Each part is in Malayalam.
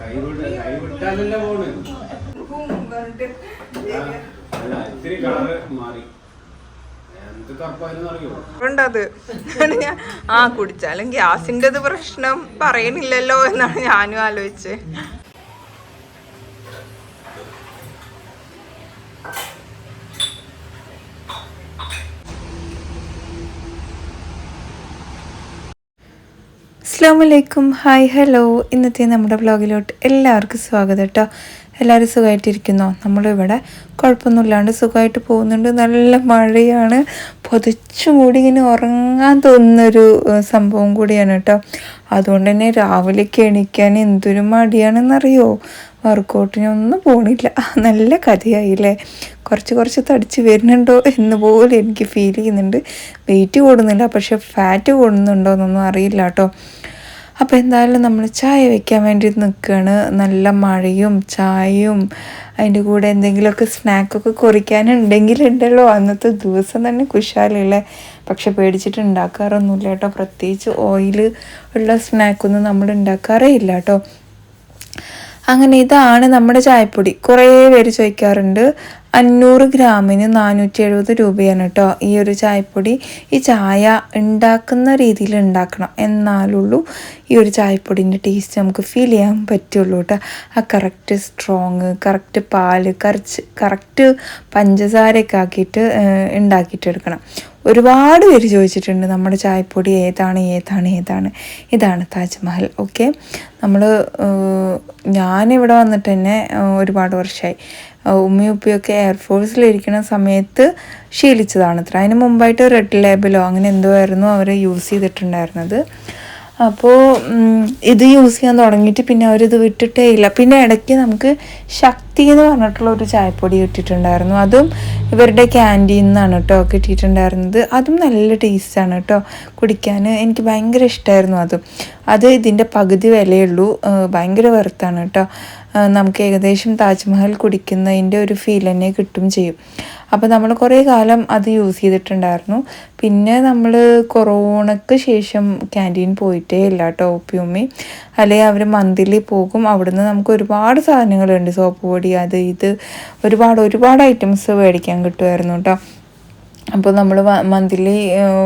കൈവിട്ട് കൈവിട്ടാലല്ല പോണ് അല്ല ഇത്തിരി കളറ് മാറി ആ കുടിച്ചാലും ഗ്യാസിന്റെത് പ്രശ്നം പറയണില്ലല്ലോ എന്നാണ് ഞാനും ആലോചിച്ചത് അസ്സാം വലൈക്കും ഹായ് ഹലോ ഇന്നത്തെ നമ്മുടെ ബ്ലോഗിലോട്ട് എല്ലാവർക്കും സ്വാഗതം കേട്ടോ എല്ലാവരും സുഖമായിട്ടിരിക്കുന്നോ നമ്മളിവിടെ കുഴപ്പമൊന്നുമില്ലാണ്ട് സുഖമായിട്ട് പോകുന്നുണ്ട്. നല്ല മഴയാണ്. പൊതിച്ചു മൂടി ഇങ്ങനെ ഉറങ്ങാൻ തോന്നുന്നൊരു സംഭവം കൂടിയാണ് കേട്ടോ അതുകൊണ്ട് തന്നെ രാവിലെ എണീക്കാൻ എന്തൊരു മടിയാണെന്നറിയോ? വർക്കൗട്ടിനൊന്നും പോണില്ല. നല്ല കഥയായില്ലേ? കുറച്ച് കുറച്ച് തടിച്ച് വരുന്നുണ്ടോ എന്ന് പോലും എനിക്ക് ഫീൽ ചെയ്യുന്നുണ്ട്. വെയിറ്റ് കൂടുന്നില്ല. പക്ഷെ ഫാറ്റ് കൂടുന്നുണ്ടോ എന്നൊന്നും അറിയില്ല കേട്ടോ. അപ്പോൾ എന്തായാലും നമ്മൾ ചായ വെക്കാൻ വേണ്ടി നിൽക്കുകയാണ് നല്ല മഴയും ചായയും അതിന്റെ കൂടെ എന്തെങ്കിലുമൊക്കെ സ്നാക്കൊക്കെ കുറിക്കാനുണ്ടെങ്കിലുണ്ടല്ലോ അന്നത്തെ ദിവസം തന്നെ കുശാലല്ലേ? പക്ഷെ പേടിച്ചിട്ട് ഉണ്ടാക്കാറൊന്നുമില്ല കേട്ടോ. പ്രത്യേകിച്ച് ഓയിൽ ഉള്ള സ്നാക്കൊന്നും നമ്മൾ ഉണ്ടാക്കാറേ ഇല്ല കേട്ടോ. അങ്ങനെ ഇതാണ് നമ്മുടെ ചായപ്പൊടി. കുറേ പേര് ചോദിക്കാറുണ്ട് അഞ്ഞൂറ് ഗ്രാമിന് നാനൂറ്റി എഴുപത് രൂപയാണ് കേട്ടോ ഈ ഒരു ചായപ്പൊടി. ഈ ചായ ഉണ്ടാക്കുന്ന രീതിയിൽ ഉണ്ടാക്കണം എന്നാലുള്ളൂ ഈ ഒരു ചായപ്പൊടിന്റെ ടേസ്റ്റ് നമുക്ക് ഫീൽ ചെയ്യാൻ പറ്റുള്ളൂ കേട്ടോ ആ കറക്റ്റ് സ്ട്രോങ് കറക്റ്റ് പാൽ കറച്ച് കറക്റ്റ് പഞ്ചസാരയൊക്കെ ആക്കിയിട്ട് ഉണ്ടാക്കിയിട്ടെടുക്കണം. ഒരുപാട് പേര് ചോദിച്ചിട്ടുണ്ട് നമ്മുടെ ചായപ്പൊടി ഏതാണ് ഏതാണ് ഏതാണ്. ഇതാണ് താജ്മഹൽ ഓക്കെ? നമ്മൾ ഞാനിവിടെ വന്നിട്ട് തന്നെ ഒരുപാട് വർഷമായി ഉമ്മയും എയർഫോഴ്സിലിരിക്കുന്ന സമയത്ത് ശീലിച്ചതാണ് അത്ര അതിന് മുമ്പായിട്ട് റെഡ് ലേബലോ അങ്ങനെ എന്തോ ആയിരുന്നു അവർ യൂസ് ചെയ്തിട്ടുണ്ടായിരുന്നത്. അപ്പോൾ ഇത് യൂസ് ചെയ്യാൻ തുടങ്ങിയിട്ട് പിന്നെ അവരിത് വിട്ടിട്ടേ ഇല്ല. പിന്നെ ഇടയ്ക്ക് നമുക്ക് ശക്തി എന്ന് പറഞ്ഞിട്ടുള്ള ഒരു ചായപ്പൊടി കിട്ടിയിട്ടുണ്ടായിരുന്നു. അതും ഇവരുടെ ക്യാന്റീൻ നിന്നാണ് കേട്ടോ കിട്ടിയിട്ടുണ്ടായിരുന്നത്. അതും നല്ല ടേസ്റ്റാണ് കേട്ടോ കുടിക്കാൻ എനിക്ക് ഭയങ്കര ഇഷ്ടമായിരുന്നു അതും. അത് ഇതിന്റെ പകുതി വിലയുള്ളൂ ഭയങ്കര വെറുത്താണ് കേട്ടോ നമുക്ക് ഏകദേശം താജ്മഹൽ കുടിക്കുന്നതിന്റെ ഒരു ഫീൽ തന്നെ കിട്ടും ചെയ്യും. അപ്പോൾ നമ്മൾ കുറേ കാലം അത് യൂസ് ചെയ്തിട്ടുണ്ടായിരുന്നു. പിന്നെ നമ്മൾ കൊറോണക്ക് ശേഷം ക്യാന്റീൻ പോയിട്ടേ ഇല്ല കേട്ടോ ഉമ്മി അല്ലെങ്കിൽ അവർ മന്തിലി പോകും. അവിടുന്ന് നമുക്ക് ഒരുപാട് സാധനങ്ങളുണ്ട്. സോപ്പ് പൊടി അത് ഇത് ഒരുപാട് ഒരുപാട് ഐറ്റംസ് മേടിക്കാൻ കിട്ടുമായിരുന്നു കേട്ടോ. അപ്പോൾ നമ്മൾ മന്തിലി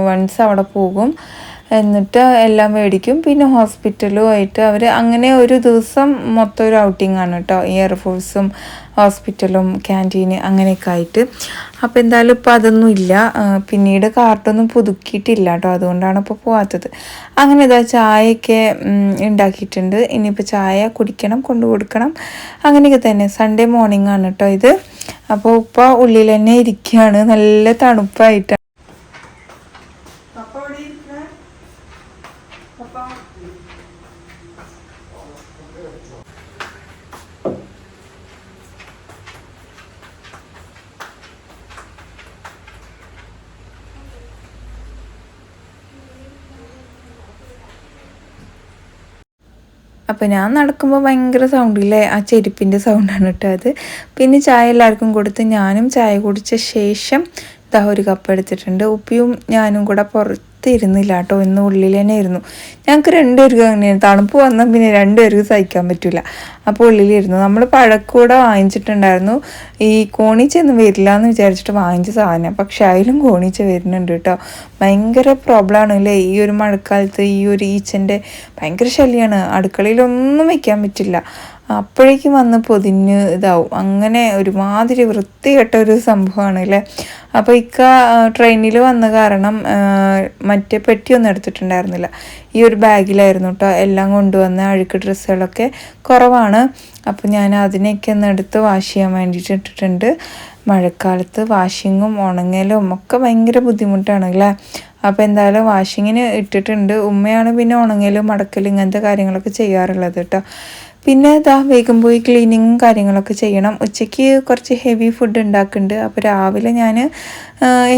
വൺസ് അവിടെ പോകും. എന്നിട്ട് എല്ലാം മേടിക്കും. പിന്നെ ഹോസ്പിറ്റലും ആയിട്ട് അവർ അങ്ങനെ ഒരു ദിവസം മൊത്തം ഒരു ഔട്ടിംഗ് ആണ് കേട്ടോ എയർഫോഴ്സും ഹോസ്പിറ്റലും ക്യാന്റീന് അങ്ങനെയൊക്കെ ആയിട്ട്. അപ്പോൾ എന്തായാലും ഇപ്പോൾ അതൊന്നും ഇല്ല. പിന്നീട് കാർട്ടൊന്നും പുതുക്കിയിട്ടില്ല കേട്ടോ അതുകൊണ്ടാണ് ഇപ്പോൾ പോകാത്തത് അങ്ങനെ ഇതാ ചായയൊക്കെ ഉണ്ടാക്കിയിട്ടുണ്ട്. ഇനിയിപ്പോൾ ചായ കുടിക്കണം കൊണ്ടു കൊടുക്കണം. അങ്ങനെയൊക്കെ തന്നെ. സൺഡേ മോർണിംഗ് ആണ് കേട്ടോ ഇത്. അപ്പോൾ ഉപ്പ ഉള്ളിൽ തന്നെ ഇരിക്കുകയാണ്. നല്ല തണുപ്പായിട്ട്. അപ്പോൾ ഞാൻ നടക്കുമ്പോൾ ഭയങ്കര സൗണ്ടില്ലേ ആ ചെരുപ്പിന്റെ സൗണ്ടാണ് കേട്ടോ അത്. പിന്നെ ചായ എല്ലാവർക്കും കൊടുത്ത് ഞാനും ചായ കുടിച്ച ശേഷം ദാ ഒരു കപ്പ് എടുത്തിട്ടുണ്ട്. ഉപ്പിയും ഞാനും കൂടെ പുറത്ത് ഇരുന്നില്ല കേട്ടോ ഇന്ന് ഉള്ളിൽ തന്നെ ഇരുന്നു. ഞങ്ങൾക്ക് രണ്ടുപേർക്കും അങ്ങനെയാണ് തണുപ്പ് വന്നാൽ പിന്നെ രണ്ടുപേർക്ക് സഹിക്കാൻ പറ്റില്ല അപ്പോൾ ഉള്ളിലിരുന്നു നമ്മൾ പഴക്കൂടെ വാങ്ങിച്ചിട്ടുണ്ടായിരുന്നു. ഈ കോണിച്ചൊന്നും വരില്ല എന്ന് വിചാരിച്ചിട്ട് വാങ്ങിച്ച സാധനം. പക്ഷെ അതിലും കോണിച്ച വരുന്നുണ്ട് കേട്ടോ. ഭയങ്കര പ്രോബ്ലമാണ് അല്ലേ? ഈ ഒരു മഴക്കാലത്ത് ഈ ഒരു ഈച്ചന്റെ ഭയങ്കര ശല്യമാണ് അടുക്കളയിലൊന്നും വയ്ക്കാൻ പറ്റില്ല. അപ്പോഴേക്കും വന്ന് പൊതിഞ്ഞ് ഇതാവും. അങ്ങനെ ഒരുമാതിരി വൃത്തികെട്ട ഒരു സംഭവമാണ് അല്ലേ അപ്പോൾ ഇക്ക ട്രെയിനിൽ വന്ന കാരണം മറ്റേ പെട്ടിയൊന്നും എടുത്തിട്ടുണ്ടായിരുന്നില്ല. ഈ ഒരു ബാഗിലായിരുന്നു കേട്ടോ എല്ലാം കൊണ്ടുവന്ന അഴുക്ക് ഡ്രസ്സുകളൊക്കെ കുറവാണ്. അപ്പോൾ ഞാൻ അതിനെയൊക്കെ ഒന്ന് എടുത്ത് വാഷ് ചെയ്യാൻ വേണ്ടിയിട്ട് ഇട്ടിട്ടുണ്ട്. മഴക്കാലത്ത് വാഷിങ്ങും ഉണങ്ങലും ഒക്കെ ഭയങ്കര ബുദ്ധിമുട്ടാണ് അല്ലേ അപ്പോൾ എന്തായാലും വാഷിങ്ങിന് ഇട്ടിട്ടുണ്ട്. ഉമ്മയാണ് പിന്നെ ഉണങ്ങലും മടക്കലും ഇങ്ങനത്തെ കാര്യങ്ങളൊക്കെ ചെയ്യാറുള്ളത് കേട്ടോ പിന്നെ ഇതാ വേഗം പോയി ക്ലീനിങ്ങും കാര്യങ്ങളൊക്കെ ചെയ്യണം. ഉച്ചയ്ക്ക് കുറച്ച് ഹെവി ഫുഡ് ഉണ്ടാക്കുന്നുണ്ട്. അപ്പോൾ രാവിലെ ഞാൻ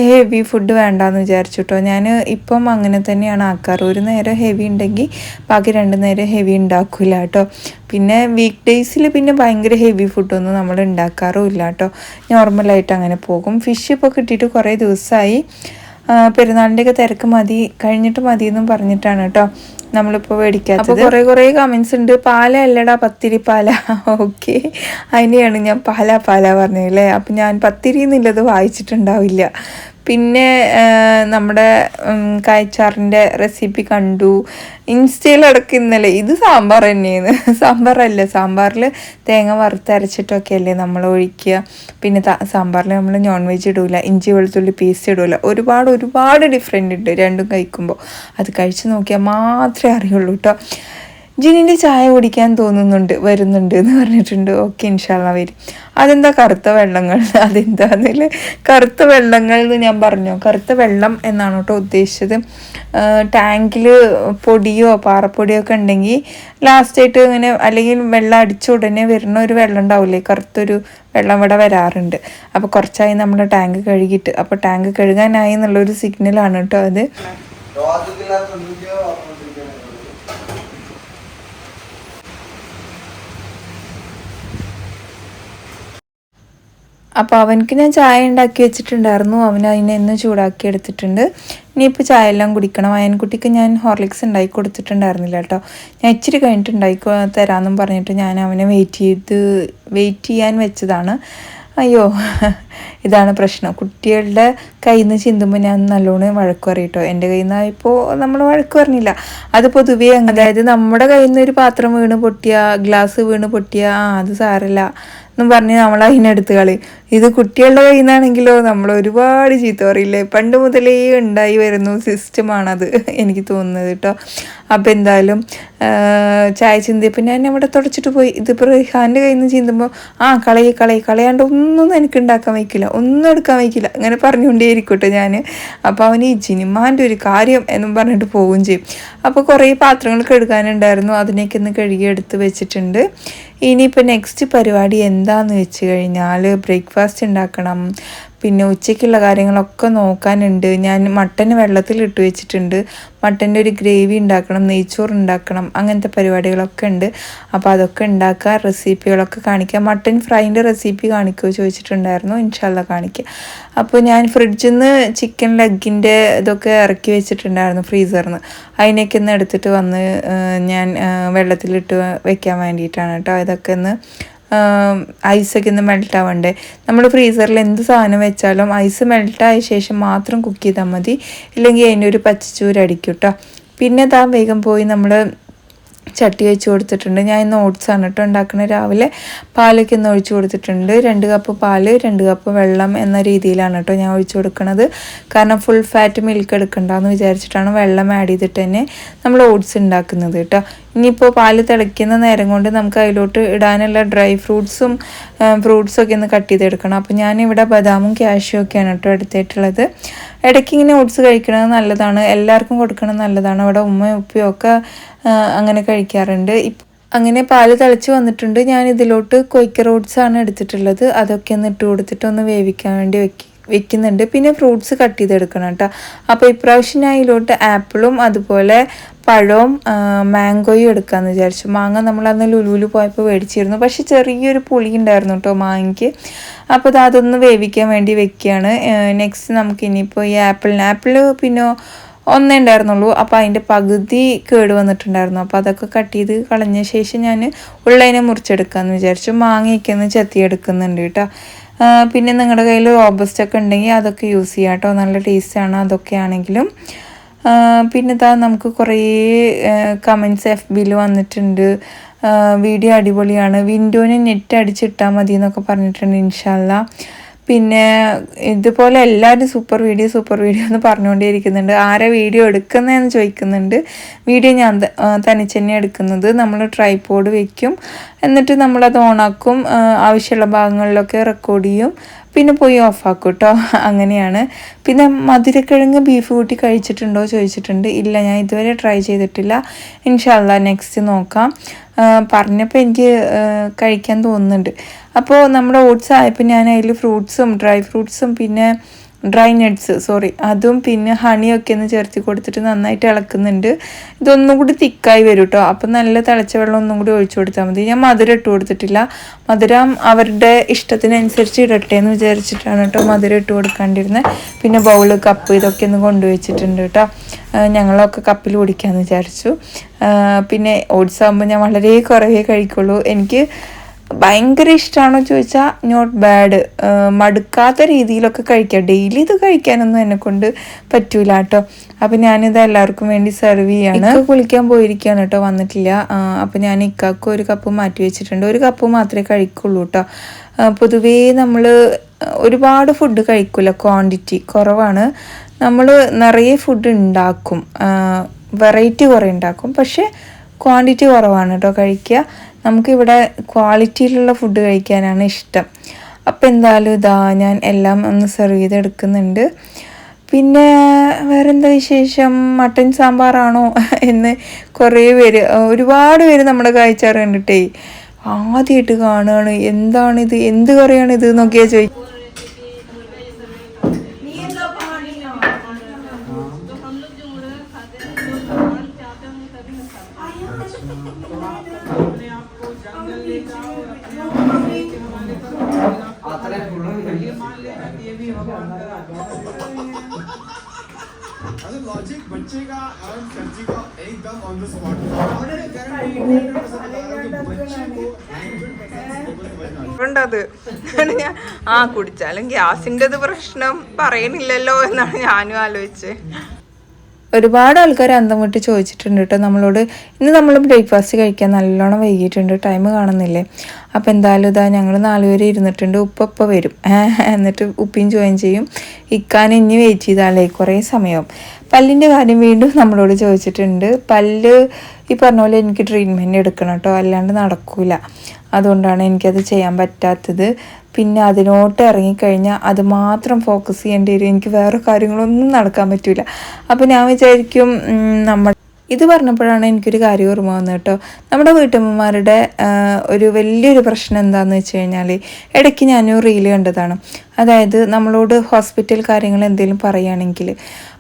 ഹെവി ഫുഡ് വേണ്ടാന്ന് വിചാരിച്ചു കേട്ടോ ഞാൻ ഇപ്പം അങ്ങനെ തന്നെയാണ്. ആക്കാറ് ഒരു നേരം ഹെവി ഉണ്ടെങ്കിൽ ബാക്കി രണ്ട് നേരം ഹെവി ഉണ്ടാക്കില്ല കേട്ടോ പിന്നെ വീക്ക് ഡേയ്സിൽ പിന്നെ ഭയങ്കര ഹെവി ഫുഡൊന്നും നമ്മൾ ഉണ്ടാക്കാറും ഇല്ല കേട്ടോ നോർമലായിട്ട് അങ്ങനെ പോകും. ഫിഷ് ഇപ്പോൾ കിട്ടിയിട്ട് കുറേ ദിവസമായി പെരുന്നാളിന്റെയൊക്കെ തിരക്ക് മതി കഴിഞ്ഞിട്ട് മതി എന്നും പറഞ്ഞിട്ടാണ് കേട്ടോ നമ്മളിപ്പോൾ മേടിക്കാത്തത്. അപ്പോൾ കുറേ കുറേ കമൻസ് ഉണ്ട്. പാല അല്ലടാ പത്തിരി പാല. ഓക്കെ. അതിനെയാണ് ഞാൻ പാല പാല പറഞ്ഞത് അല്ലേ? അപ്പം ഞാൻ പത്തിരി എന്നുള്ളത് വായിച്ചിട്ടുണ്ടാവില്ല. പിന്നെ നമ്മുടെ കായച്ചാറിന്റെ റെസിപ്പി കണ്ടു. ഇൻസ്റ്റയിലടക്കം ഇന്നലെ. ഇത് സാമ്പാർ തന്നെയാണ്. സാമ്പാറല്ല? സാമ്പാറിൽ തേങ്ങ വറുത്തരച്ചിട്ടൊക്കെ അല്ലേ നമ്മൾ ഒഴിക്കുക. പിന്നെ സാമ്പാറിൽ നമ്മൾ നോൺ വെജ് ഇടൂല. ഇഞ്ചി വെളുത്തുള്ളി പേസ്റ്റ് ഇടൂല. ഒരുപാട് ഒരുപാട് ഡിഫറെന്റ് ഉണ്ട്. രണ്ടും കഴിക്കുമ്പോൾ അത് കഴിച്ച് നോക്കിയാൽ മാത്രമേ അറിയുള്ളൂ കേട്ടോ ജിനിന്റെ ചായ കുടിക്കാൻ തോന്നുന്നുണ്ട് വരുന്നുണ്ട് എന്ന് പറഞ്ഞിട്ടുണ്ട്. ഓക്കെ ഇൻഷാല്ല വരും. അതെന്താ കറുത്ത വെള്ളങ്ങൾ? അതെന്താന്നില്ല കറുത്ത വെള്ളങ്ങൾ എന്ന് ഞാൻ പറഞ്ഞു? കറുത്ത വെള്ളം എന്നാണ് കേട്ടോ ഉദ്ദേശിച്ചത്. ടാങ്കിൽ പൊടിയോ പാറപ്പൊടിയോ ഒക്കെ ഉണ്ടെങ്കിൽ ലാസ്റ്റായിട്ട് ഇങ്ങനെ അല്ലെങ്കിൽ വെള്ളം അടിച്ച ഉടനെ വരുന്ന ഒരു വെള്ളം ഉണ്ടാവില്ലേ? കറുത്തൊരു വെള്ളം ഇവിടെ വരാറുണ്ട്. അപ്പോൾ കുറച്ചായി നമ്മുടെ ടാങ്ക് കഴുകിയിട്ട്. അപ്പോൾ ടാങ്ക് കഴുകാനായി എന്നുള്ളൊരു സിഗ്നലാണ് കേട്ടോ അത്. അപ്പോൾ അവനക്ക് ഞാൻ ചായ ഉണ്ടാക്കി വെച്ചിട്ടുണ്ടായിരുന്നു. അവൻ അതിനെ ഇന്ന് ചൂടാക്കി എടുത്തിട്ടുണ്ട്. ഇനിയിപ്പോൾ ചായ എല്ലാം കുടിക്കണം. അയൻകുട്ടിക്ക് ഞാൻ ഹോർലിക്സ് ഉണ്ടാക്കി കൊടുത്തിട്ടുണ്ടായിരുന്നില്ല കേട്ടോ. ഞാൻ ഇച്ചിരി കഴിഞ്ഞിട്ട് ഉണ്ടാക്കി തരാമെന്നും പറഞ്ഞിട്ട് ഞാൻ അവനെ വെയിറ്റ് ചെയ്ത് വെയിറ്റ് ചെയ്യാൻ വെച്ചതാണ്. അയ്യോ ഇതാണ് പ്രശ്നം. കുട്ടികളുടെ കയ്യിൽ നിന്ന് ചിന്തുമ്പോൾ ഞാൻ നല്ലോണം വഴക്ക് പറയും കേട്ടോ. എന്റെ കയ്യിൽ നിന്നായപ്പോൾ നമ്മൾ വഴക്ക് പറഞ്ഞില്ല. അത് പൊതുവേ അതായത് നമ്മുടെ കയ്യിൽ നിന്ന് ഒരു പാത്രം വീണ് പൊട്ടിയ ഗ്ലാസ് വീണ് പൊട്ടിയ ആ അത് സാരല്ല എന്നും പറഞ്ഞ് നമ്മൾ അതിനെടുത്ത് കളി ഇത് കുട്ടികളുടെ കയ്യിൽ നിന്നാണെങ്കിലോ നമ്മൾ ഒരുപാട് ചീത്ത പറയില്ലേ? പണ്ട് മുതലേ ഉണ്ടായി വരുന്ന സിസ്റ്റമാണത് എനിക്ക് തോന്നുന്നത് കേട്ടോ അപ്പം എന്തായാലും ചായ ചിന്തിയപ്പോൾ ഞാൻ അവിടെ തുടച്ചിട്ട് പോയി. ഇതിപ്പോൾ റിഹാന്റെ കയ്യിൽ നിന്ന് ചിന്തുമ്പോൾ ആ കളയി കളയി കളയാണ്ട് ഒന്നും എനിക്ക് ഉണ്ടാക്കാൻ വയ്ക്കില്ല ഒന്നും എടുക്കാൻ വയ്ക്കില്ല. അങ്ങനെ പറഞ്ഞുകൊണ്ടേ ഇരിക്കട്ടെ ഞാൻ അപ്പോൾ അവന് ഈ ജിനിമാന്റെ ഒരു കാര്യം എന്നും പറഞ്ഞിട്ട് പോവുകയും ചെയ്യും. അപ്പോൾ കുറേ പാത്രങ്ങൾ കഴുകാനുണ്ടായിരുന്നു. അതിനൊക്കെ ഒന്ന് കഴുകി എടുത്ത് വെച്ചിട്ടുണ്ട്. ഇനിയിപ്പോൾ നെക്സ്റ്റ് പരിപാടി എന്താണെന്ന് വെച്ച് കഴിഞ്ഞാൽ ബ്രേക്ക്ഫാസ്റ്റ് ഉണ്ടാക്കണം പിന്നെ ഉച്ചയ്ക്കുള്ള കാര്യങ്ങളൊക്കെ നോക്കാനുണ്ട്. ഞാൻ മട്ടൻ വെള്ളത്തിൽ ഇട്ട് വെച്ചിട്ടുണ്ട്. മട്ടന്റെ ഒരു ഗ്രേവി ഉണ്ടാക്കണം നെയ്ച്ചോറ് ഉണ്ടാക്കണം അങ്ങനത്തെ പരിപാടികളൊക്കെ ഉണ്ട് അപ്പോൾ അതൊക്കെ ഉണ്ടാക്കുക റെസിപ്പികളൊക്കെ കാണിക്കുക മട്ടൻ ഫ്രൈന്റെ റെസിപ്പി കാണിക്കുമോ ചോദിച്ചിട്ടുണ്ടായിരുന്നു. ഇൻഷാല്ല കാണിക്കുക അപ്പോൾ ഞാൻ ഫ്രിഡ്ജിൽ നിന്ന് ചിക്കൻ ലെഗിന്റെ ഇതൊക്കെ ഇറക്കി വെച്ചിട്ടുണ്ടായിരുന്നു ഫ്രീസറിൽ നിന്ന് അതിനൊക്കെ ഒന്ന് എടുത്തിട്ട് വന്ന് ഞാൻ വെള്ളത്തിലിട്ട് വെക്കാൻ വേണ്ടിയിട്ടാണ് കേട്ടോ. ഇതൊക്കെ ഒന്ന് ഐസൊക്കെ ഒന്ന് മെൽട്ട് ആവണ്ടേ? നമ്മൾ ഫ്രീസറിൽ എന്ത് സാധനം വെച്ചാലും ഐസ് മെൽട്ടായ ശേഷം മാത്രം കുക്ക് ചെയ്താൽ മതി. ഇല്ലെങ്കിൽ അതിന്റെ ഒരു പച്ചച്ചൂര് അടിക്കും കേട്ടോ പിന്നെ താ വേഗം പോയി നമ്മൾ ചട്ടി വെച്ച് കൊടുത്തിട്ടുണ്ട്. ഞാൻ ഇന്ന് ഓട്സ് ആണ് കേട്ടോ ഉണ്ടാക്കുന്നത് രാവിലെ. പാലൊക്കെ ഒന്ന് ഒഴിച്ചു കൊടുത്തിട്ടുണ്ട്. രണ്ട് കപ്പ് പാൽ രണ്ട് കപ്പ് വെള്ളം എന്ന രീതിയിലാണ് കേട്ടോ ഞാൻ ഒഴിച്ചു കൊടുക്കുന്നത് കാരണം ഫുൾ ഫാറ്റ് മിൽക്ക് എടുക്കണ്ടെന്ന് വിചാരിച്ചിട്ടാണ് വെള്ളം ആഡ് ചെയ്തിട്ട് തന്നെ നമ്മൾ ഓട്സ് ഉണ്ടാക്കുന്നത് കേട്ടോ ഇനിയിപ്പോൾ പാൽ തിളയ്ക്കുന്ന നേരം കൊണ്ട് നമുക്ക് അതിലോട്ട് ഇടാനുള്ള ഡ്രൈ ഫ്രൂട്ട്സും ഫ്രൂട്ട്സും ഒക്കെ ഒന്ന് കട്ട് ചെയ്തെടുക്കണം. അപ്പോൾ ഞാനിവിടെ ബദാമും കാഷ്യൂ ഒക്കെയാണ് കേട്ടോ എടുത്തിട്ടുള്ളത്. ഇടയ്ക്ക് ഇങ്ങനെ ഓട്സ് കഴിക്കണത് നല്ലതാണ്. എല്ലാവർക്കും കൊടുക്കണത് നല്ലതാണ്. അവിടെ ഉമ്മയും ഉപ്പയും ഒക്കെ അങ്ങനെ കഴിക്കാറുണ്ട്. അങ്ങനെ പാൽ തിളച്ച് വന്നിട്ടുണ്ട്. ഞാൻ ഇതിലോട്ട് കൊയ്ക്കർ ഓട്സ് ആണ് എടുത്തിട്ടുള്ളത്. അതൊക്കെ ഒന്ന് ഇട്ട് കൊടുത്തിട്ട് ഒന്ന് വേവിക്കാൻ വേണ്ടി വെക്കി വെക്കുന്നുണ്ട്. പിന്നെ ഫ്രൂട്ട്സ് കട്ട് ചെയ്തെടുക്കണം കേട്ടോ അപ്പോൾ ഇപ്രാവശ്യം ഞാൻ ഇതിലോട്ട് ആപ്പിളും അതുപോലെ പഴവും മാംഗോയും എടുക്കാമെന്ന് വിചാരിച്ചു. മാങ്ങ നമ്മൾ അന്ന് ലുലുവിൽ പോയപ്പോൾ മേടിച്ചിരുന്നു. പക്ഷെ ചെറിയൊരു പുളി ഉണ്ടായിരുന്നു കേട്ടോ മാങ്ങയ്ക്ക്. അപ്പോൾ അത് അതൊന്ന് വേവിക്കാൻ വേണ്ടി വെക്കുകയാണ്. നെക്സ്റ്റ് നമുക്ക് ഇനിയിപ്പോൾ ഈ ആപ്പിളിന് ആപ്പിൾ പിന്നെ ഒന്നേ ഉണ്ടായിരുന്നുള്ളൂ. അപ്പോൾ അതിന്റെ പകുതി കേട് വന്നിട്ടുണ്ടായിരുന്നു. അപ്പോൾ അതൊക്കെ കട്ട് ചെയ്ത് കളഞ്ഞ ശേഷം ഞാൻ ഉള്ളതിനെ മുറിച്ചെടുക്കാമെന്ന് വിചാരിച്ചു. മാങ്ങയൊക്കെ ഒന്ന് ചെത്തിയെടുക്കുന്നുണ്ട് കേട്ടോ പിന്നെ നിങ്ങളുടെ കയ്യിൽ റോബസ്റ്റ് ഒക്കെ ഉണ്ടെങ്കിൽ അതൊക്കെ യൂസ് ചെയ്യാം കേട്ടോ. നല്ല ടേസ്റ്റാണ് അതൊക്കെ ആണെങ്കിലും. പിന്നെ ഇതാ നമുക്ക് കുറേ കമൻസ് എഫ് ബിയിൽ വന്നിട്ടുണ്ട്. വീഡിയോ അടിപൊളിയാണ്. വിൻഡോനെ നെറ്റ് അടിച്ചിട്ടാൽ മതി എന്നൊക്കെ പറഞ്ഞിട്ടുണ്ട് ഇൻഷാല്ല പിന്നെ ഇതുപോലെ എല്ലാവരും സൂപ്പർ വീഡിയോ സൂപ്പർ വീഡിയോ എന്ന് പറഞ്ഞുകൊണ്ടേയിരിക്കുന്നുണ്ട്. ആരെ വീഡിയോ എടുക്കുന്നതെന്ന് ചോദിക്കുന്നുണ്ട്. വീഡിയോ ഞാൻ തനിച്ച് തന്നെ എടുക്കുന്നത്. നമ്മൾ ട്രൈപോഡ് വയ്ക്കും എന്നിട്ട് നമ്മളത് ഓണാക്കും ആവശ്യമുള്ള ഭാഗങ്ങളിലൊക്കെ റെക്കോർഡ് ചെയ്യും. പിന്നെ പോയി ഓഫാക്കും കേട്ടോ അങ്ങനെയാണ്. പിന്നെ മധുരക്കിഴങ്ങ് ബീഫ് കൂട്ടി കഴിച്ചിട്ടുണ്ടോ ചോദിച്ചിട്ടുണ്ട്. ഇല്ല ഞാൻ ഇതുവരെ ട്രൈ ചെയ്തിട്ടില്ല. ഇൻഷാല്ല നെക്സ്റ്റ് നോക്കാം. പറഞ്ഞപ്പോൾ എനിക്ക് കഴിക്കാൻ തോന്നുന്നുണ്ട്. അപ്പോൾ നമ്മുടെ ഓട്സ് ആയപ്പോൾ ഞാൻ അതിൽ ഫ്രൂട്ട്സും ഡ്രൈ ഫ്രൂട്ട്സും പിന്നെ ഡ്രൈ നട്ട്സ് സോറി അതും പിന്നെ ഹണിയൊക്കെ ഒന്ന് ചേർത്ത് കൊടുത്തിട്ട് നന്നായിട്ട് ഇളക്കുന്നുണ്ട്. ഇതൊന്നും കൂടി തിക്കായി വരും കേട്ടോ അപ്പം നല്ല തിളച്ച വെള്ളം ഒന്നും കൂടി ഒഴിച്ചു കൊടുത്താൽ മതി. ഞാൻ മധുരം ഇട്ട് കൊടുത്തിട്ടില്ല. മധുരം അവരുടെ ഇഷ്ടത്തിനനുസരിച്ച് ഇടട്ടെ എന്ന് വിചാരിച്ചിട്ടാണ് കേട്ടോ മധുരം ഇട്ട് കൊടുക്കാണ്ടിരുന്നത് പിന്നെ ബൗൾ കപ്പ് ഇതൊക്കെ ഒന്ന് കൊണ്ടുവച്ചിട്ടുണ്ട് കേട്ടോ ഞങ്ങളൊക്കെ കപ്പിൽ കുടിക്കാമെന്ന് വിചാരിച്ചു. പിന്നെ ഓട്സ് ഞാൻ വളരെ കുറവേ കഴിക്കുള്ളൂ. എനിക്ക് ഭയങ്കര ഇഷ്ടമാണോ ചോദിച്ചാൽ നോട്ട് ബാഡ് മടുക്കാത്ത രീതിയിലൊക്കെ കഴിക്കുക ഡെയിലി ഇത് കഴിക്കാനൊന്നും എന്നെ കൊണ്ട് പറ്റൂല കേട്ടോ. അപ്പം ഞാനിത് എല്ലാവർക്കും വേണ്ടി സെർവ് ചെയ്യാണ്. കുളിക്കാൻ പോയിരിക്കുകയാണ് കേട്ടോ വന്നിട്ടില്ല. അപ്പം ഞാൻ ഇക്കാക്കും ഒരു കപ്പ് മാറ്റി വെച്ചിട്ടുണ്ട്. ഒരു കപ്പ് മാത്രമേ കഴിക്കുള്ളൂ കേട്ടോ. പൊതുവേ നമ്മൾ ഒരുപാട് ഫുഡ് കഴിക്കില്ല ക്വാണ്ടിറ്റി കുറവാണ്. നമ്മൾ നിറയെ ഫുഡ് ഉണ്ടാക്കും. വെറൈറ്റി കുറേ ഉണ്ടാക്കും. പക്ഷേ ക്വാണ്ടിറ്റി കുറവാണ് കേട്ടോ കഴിക്കുക. നമുക്കിവിടെ ക്വാളിറ്റിയിലുള്ള ഫുഡ് കഴിക്കാനാണ് ഇഷ്ടം. അപ്പോൾ എന്തായാലും ഇതാ ഞാൻ എല്ലാം ഒന്ന് സെർവ് ചെയ്തെടുക്കുന്നുണ്ട്. പിന്നെ വേറെന്താ വിശേഷം? മട്ടൻ സാമ്പാറാണോ എന്ന് കുറേ പേര് ഒരുപാട് പേര് നമ്മുടെ കാഴ്ച കണ്ടിട്ടേ ആദ്യമായിട്ട് കാണുകയാണ്. എന്താണിത് എന്ത് കറിയാണ് ഇത് എന്നൊക്കെയാ बच्चे का और सब्जी का एकदम ऑन द स्पॉट बच्चे को 100% ഉണ്ടത് ഞാൻ ആ കുടിച്ചാലും ഗ്യാസിൻ്റെത് പ്രശ്നം പറയണില്ലല്ലോ എന്നാണ് ഞാനും ആലോചിച്ചത് ഒരുപാട് ആൾക്കാർ അന്തം വിട്ട് ചോദിച്ചിട്ടുണ്ട് കേട്ടോ നമ്മളോട് ഇന്ന് നമ്മൾ ബ്രേക്ക്ഫാസ്റ്റ് കഴിക്കാൻ നല്ലോണം വൈകിട്ടുണ്ട് ടൈം കാണുന്നില്ലേ? അപ്പോൾ എന്തായാലും ഇതാ ഞങ്ങൾ നാലുപേര് ഇരുന്നിട്ടുണ്ട്. ഉപ്പ വരും. എന്നിട്ട് ഉപ്പിയും ജോയിൻ ചെയ്യും. ഇക്കാൻ ഇനി വെയിറ്റ് ചെയ്താലേ കുറേ സമയവും. പല്ലിന്റെ കാര്യം വീണ്ടും നമ്മളോട് ചോദിച്ചിട്ടുണ്ട്. പല്ല് ഈ പറഞ്ഞ പോലെ എനിക്ക് ട്രീറ്റ്മെന്റ് എടുക്കണം കേട്ടോ അല്ലാണ്ട് നടക്കൂല. അതുകൊണ്ടാണ് എനിക്കത് ചെയ്യാൻ പറ്റാത്തത്. പിന്നെ അതിനോട്ട് ഇറങ്ങിക്കഴിഞ്ഞാൽ അത് മാത്രം ഫോക്കസ് ചെയ്യേണ്ടി വരും. എനിക്ക് വേറെ കാര്യങ്ങളൊന്നും നടക്കാൻ പറ്റില്ല അപ്പോൾ ഞാൻ വിചാരിക്കും നമ്മൾ ഇത് പറഞ്ഞപ്പോഴാണ് എനിക്കൊരു കാര്യം ഓർമ്മ വന്നത് കേട്ടോ. നമ്മുടെ വീട്ടമ്മമാരുടെ ഒരു വലിയൊരു പ്രശ്നം എന്താണെന്ന് വെച്ച് കഴിഞ്ഞാൽ ഇടയ്ക്ക് ഞാനൊരു റീൽ കണ്ടതാണ്. അതായത് നമ്മളോട് ഹോസ്പിറ്റൽ കാര്യങ്ങൾ എന്തെങ്കിലും പറയുകയാണെങ്കിൽ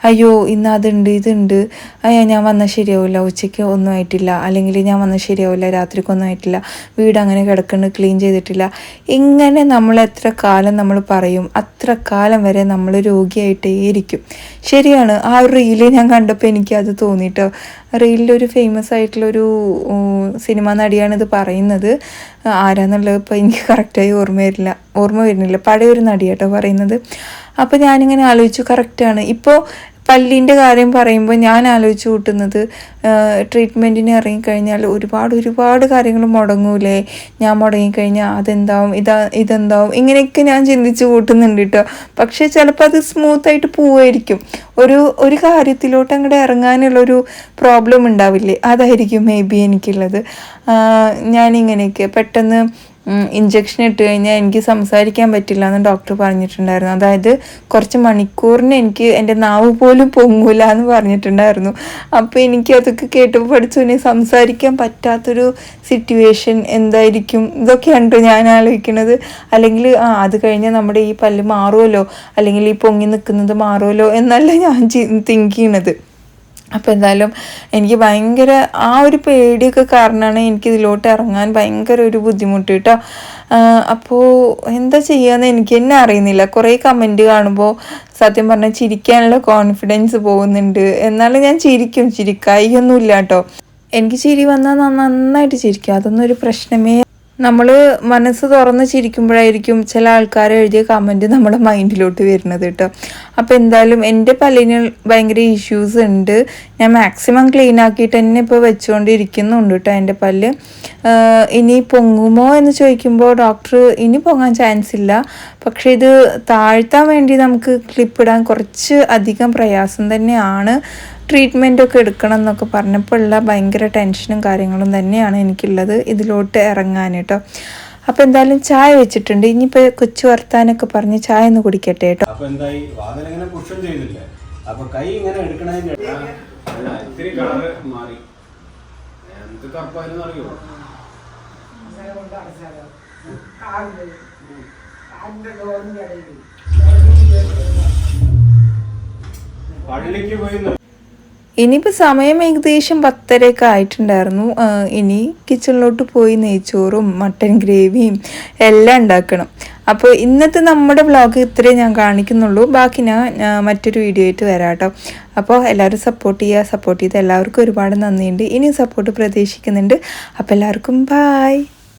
അയ്യോ ഇന്ന് അതുണ്ട് ഇതുണ്ട്. അയ്യോ ഞാൻ വന്നാൽ ശരിയാവില്ല ഉച്ചയ്ക്ക് ഒന്നും ആയിട്ടില്ല. അല്ലെങ്കിൽ ഞാൻ വന്നാൽ ശരിയാവില്ല രാത്രിക്ക് ഒന്നും ആയിട്ടില്ല. വീട് അങ്ങനെ കിടക്കുന്നുണ്ട് ക്ലീൻ ചെയ്തിട്ടില്ല. ഇങ്ങനെ നമ്മൾ എത്ര കാലം നമ്മൾ പറയും അത്ര കാലം വരെ നമ്മൾ രോഗിയായിട്ടേ ഇരിക്കും. ശരിയാണ് ആ ഒരു റീൽ ഞാൻ കണ്ടപ്പോൾ എനിക്ക് അത് തോന്നിട്ടോ റീലിലൊരു ഫേമസ് ആയിട്ടുള്ളൊരു സിനിമ നടിയാണ് ഇത് പറയുന്നത്. ആരാന്നുള്ളത് ഇപ്പോൾ എനിക്ക് കറക്റ്റായി ഓർമ്മ വരില്ല. ഓർമ്മ വരുന്നില്ല. പഴയൊരു നടിയാട്ടോ പറയുന്നത്. അപ്പോൾ ഞാനിങ്ങനെ ആലോചിച്ചു കറക്റ്റാണ് ഇപ്പോൾ പല്ലിന്റെ കാര്യം പറയുമ്പോൾ ഞാൻ ആലോചിച്ച് കൂട്ടുന്നത് ട്രീറ്റ്മെന്റിന് ഇറങ്ങിക്കഴിഞ്ഞാൽ ഒരുപാട് ഒരുപാട് കാര്യങ്ങൾ മുടങ്ങൂലേ? ഞാൻ മുടങ്ങിക്കഴിഞ്ഞാൽ അതെന്താവും? ഇതാ ഇതെന്താവും? ഇങ്ങനെയൊക്കെ ഞാൻ ചിന്തിച്ച് കൂട്ടുന്നുണ്ട് കേട്ടോ പക്ഷേ ചിലപ്പോൾ അത് സ്മൂത്തായിട്ട് പോവായിരിക്കും. ഒരു ഒരു കാര്യത്തിലോട്ട് അങ്ങോട്ട് ഇറങ്ങാനുള്ളൊരു പ്രോബ്ലം ഉണ്ടാവില്ലേ? അതായിരിക്കും മേ ബി എനിക്കുള്ളത് ഞാനിങ്ങനെയൊക്കെ പെട്ടെന്ന് ഇഞ്ചക്ഷൻ ഇട്ട് കഴിഞ്ഞാൽ എനിക്ക് സംസാരിക്കാൻ പറ്റില്ല എന്ന് ഡോക്ടർ പറഞ്ഞിട്ടുണ്ടായിരുന്നു. അതായത് കുറച്ച് മണിക്കൂറിന് എനിക്ക് എന്റെ നാവ് പോലും പൊങ്ങൂല എന്ന് പറഞ്ഞിട്ടുണ്ടായിരുന്നു. അപ്പോൾ എനിക്ക് അതൊക്കെ കേട്ടപ്പോൾ പഠിച്ചു സംസാരിക്കാൻ പറ്റാത്തൊരു സിറ്റുവേഷൻ എന്തായിരിക്കും? ഇതൊക്കെയാണ് ഞാൻ ആലോചിക്കുന്നത് അല്ലെങ്കിൽ ആ അത് കഴിഞ്ഞാൽ നമ്മുടെ ഈ പല്ല് മാറുമല്ലോ അല്ലെങ്കിൽ ഈ പൊങ്ങി നിൽക്കുന്നത് മാറുമല്ലോ എന്നല്ല ഞാൻ തിങ്ക് ചെയ്യണത്. അപ്പോൾ എന്തായാലും എനിക്ക് ഭയങ്കര ആ ഒരു പേടിയൊക്കെ കാരണമാണ് എനിക്ക് ഇതിലോട്ട് ഇറങ്ങാൻ ഭയങ്കര ഒരു ബുദ്ധിമുട്ട് കേട്ടോ. അപ്പോൾ എന്താ ചെയ്യാന്ന് എനിക്ക് തന്നെ അറിയുന്നില്ല. കുറേ കമന്റ് കാണുമ്പോൾ സത്യം പറഞ്ഞാൽ ചിരിക്കാനുള്ള കോൺഫിഡൻസ് പോകുന്നുണ്ട്. എന്നാലും ഞാൻ ചിരിക്കും. ചിരിക്കായി ഒന്നുമില്ല കേട്ടോ. എനിക്ക് ചിരി വന്നാൽ നന്നായിട്ട് ചിരിക്കും. അതൊന്നും ഒരു പ്രശ്നമേ നമ്മൾ മനസ്സ് തുറന്ന് ചിരിക്കുമ്പോഴായിരിക്കും ചില ആൾക്കാർ എഴുതിയ കമന്റ് നമ്മുടെ മൈൻഡിലോട്ട് വരുന്നത് കേട്ടോ. അപ്പോൾ എന്തായാലും എന്റെ പല്ലിന് ഭയങ്കര ഇഷ്യൂസ് ഉണ്ട്. ഞാൻ മാക്സിമം ക്ലീൻ ആക്കിയിട്ട് തന്നെ ഇപ്പോൾ വെച്ചുകൊണ്ടിരിക്കുന്നുണ്ട് കേട്ടോ എന്റെ പല്ല്. ഇനി പൊങ്ങുമോ എന്ന് ചോദിക്കുമ്പോൾ ഡോക്ടർ ഇനി പൊങ്ങാൻ ചാൻസ് ഇല്ല. പക്ഷേ ഇത് താഴ്ത്താൻ വേണ്ടി നമുക്ക് ക്ലിപ്പ് ഇടാൻ കുറച്ച് അധികം പ്രയാസം തന്നെയാണ്. ട്രീറ്റ്മെന്റ് ഒക്കെ എടുക്കണം എന്നൊക്കെ പറഞ്ഞപ്പോൾ ഉള്ള ഭയങ്കര ടെൻഷനും കാര്യങ്ങളും തന്നെയാണ് എനിക്കുള്ളത് ഇതിലോട്ട് ഇറങ്ങാൻ കേട്ടോ. അപ്പോൾ എന്തായാലും ചായ വെച്ചിട്ടുണ്ട്. ഇനിയിപ്പോൾ കൊച്ചു വർത്താനൊക്കെ പറഞ്ഞ് ചായ ഒന്ന് കുടിക്കട്ടെ കേട്ടോ. അപ്പോൾ എന്തായി? അപ്പോൾ കൈ ഇങ്ങനെ മാറി. അറിയോ? പള്ളിക്ക് പോയി ഇനിയിപ്പോൾ സമയം ഏകദേശം പത്തരയൊക്കെ ആയിട്ടുണ്ടായിരുന്നു. ഇനി കിച്ചണിലോട്ട് പോയി നെയ്ച്ചോറും മട്ടൻ ഗ്രേവിയും എല്ലാം ഉണ്ടാക്കണം. അപ്പോൾ ഇന്നത്തെ നമ്മുടെ വ്ളോഗ് ഇത്രയും ഞാൻ കാണിക്കുന്നുള്ളൂ. ബാക്കി ഞാൻ മറ്റൊരു വീഡിയോ ആയിട്ട് വരാം കേട്ടോ. അപ്പോൾ എല്ലാവരും സപ്പോർട്ട് ചെയ്യുക സപ്പോർട്ട് ചെയ്ത് എല്ലാവർക്കും ഒരുപാട് നന്ദിയുണ്ട്. ഇനിയും സപ്പോർട്ട് പ്രതീക്ഷിക്കുന്നുണ്ട്. അപ്പോൾ എല്ലാവർക്കും ബായ്